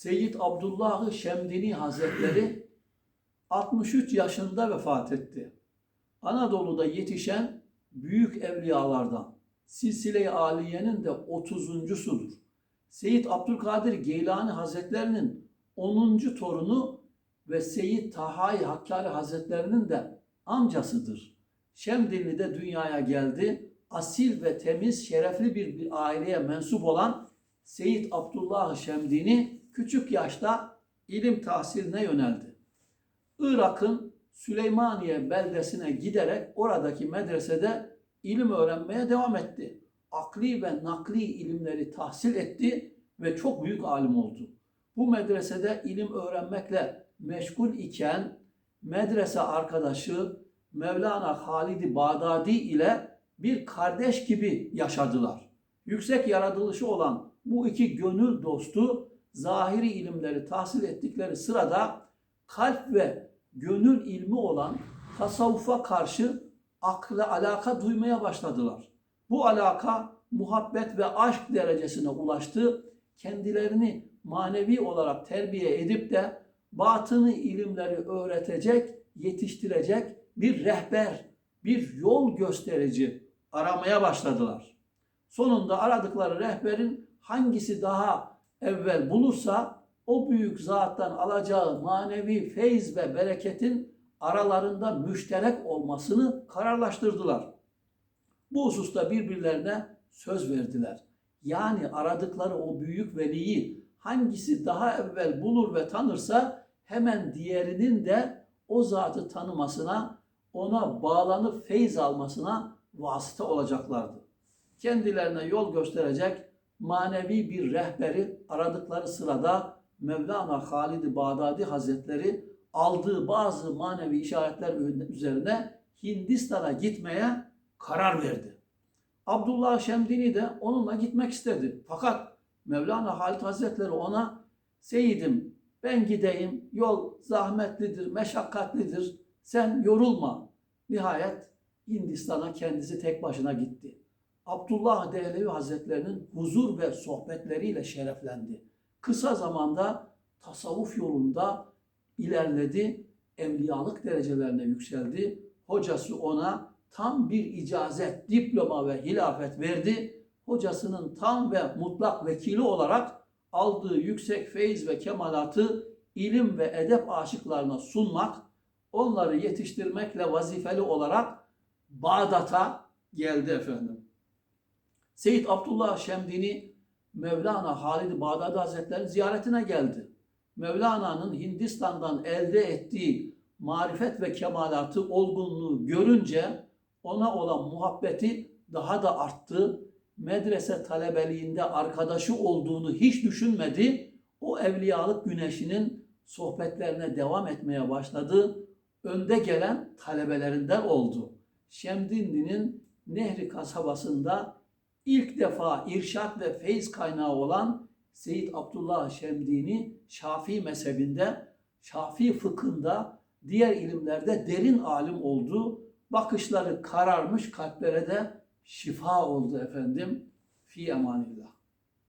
Seyyid Abdullah Şemdini Hazretleri 63 yaşında vefat etti. Anadolu'da yetişen büyük evliyalardan. Silsile-i Aliye'nin de 30'uncusudur. Seyyid Abdülkadir Geylani Hazretlerinin 10. torunu ve Seyyid Tahay Hakkari Hazretlerinin de amcasıdır. Şemdinli'de dünyaya geldi. Asil ve temiz, şerefli bir, bir aileye mensup olan Seyyid Abdullah Şemdini küçük yaşta ilim tahsiline yöneldi. Irak'ın Süleymaniye beldesine giderek oradaki medresede ilim öğrenmeye devam etti. Akli ve nakli ilimleri tahsil etti ve çok büyük alim oldu. Bu medresede ilim öğrenmekle meşgul iken medrese arkadaşı Mevlana Halid-i Bağdadi ile bir kardeş gibi yaşadılar. Yüksek yaratılışı olan bu iki gönül dostu zahiri ilimleri tahsil ettikleri sırada kalp ve gönül ilmi olan tasavvufa karşı akla alaka duymaya başladılar. Bu alaka muhabbet ve aşk derecesine ulaştı. Kendilerini manevi olarak terbiye edip de batını ilimleri öğretecek, yetiştirecek bir rehber, bir yol gösterici aramaya başladılar. Sonunda aradıkları rehberin hangisi daha evvel bulursa o büyük zattan alacağı manevi feyz ve bereketin aralarında müşterek olmasını kararlaştırdılar. Bu hususta birbirlerine söz verdiler. Yani aradıkları o büyük veliyi hangisi daha evvel bulur ve tanırsa hemen diğerinin de o zatı tanımasına, ona bağlanıp feyz almasına vasıta olacaklardı. Kendilerine yol gösterecek manevi bir rehberi aradıkları sırada Mevlana Halid-i Bağdadi Hazretleri aldığı bazı manevi işaretler üzerine Hindistan'a gitmeye karar verdi. Abdullah Şemdini de onunla gitmek istedi. Fakat Mevlana Halid Hazretleri ona Seyidim ben gideyim yol zahmetlidir, meşakkatlidir. Sen yorulma. Nihayet Hindistan'a kendisi tek başına gitti. Abdullah Dehlevi Hazretlerinin huzur ve sohbetleriyle şereflendi. Kısa zamanda tasavvuf yolunda ilerledi, evliyalık derecelerine yükseldi. Hocası ona tam bir icazet, diploma ve hilafet verdi. Hocasının tam ve mutlak vekili olarak aldığı yüksek feyiz ve kemalatı ilim ve edep aşıklarına sunmak, onları yetiştirmekle vazifeli olarak Bağdat'a geldi efendim. Seyyid Abdullah Şemdini Mevlana Halid Bağdadi Hazretleri'nin ziyaretine geldi. Mevlana'nın Hindistan'dan elde ettiği marifet ve kemalatı, olgunluğu görünce ona olan muhabbeti daha da arttı. Medrese talebeliğinde arkadaşı olduğunu hiç düşünmedi. O evliyalık güneşinin sohbetlerine devam etmeye başladı. Önde gelen talebelerinden oldu. Şemdinli'nin Nehri kasabasında ilk defa irşat ve feyz kaynağı olan Seyyid Abdullah Şemdini Şafii mezhebinde, Şafii fıkhında, diğer ilimlerde derin alim oldu. Bakışları kararmış kalplere de şifa oldu efendim. Fi emanillah.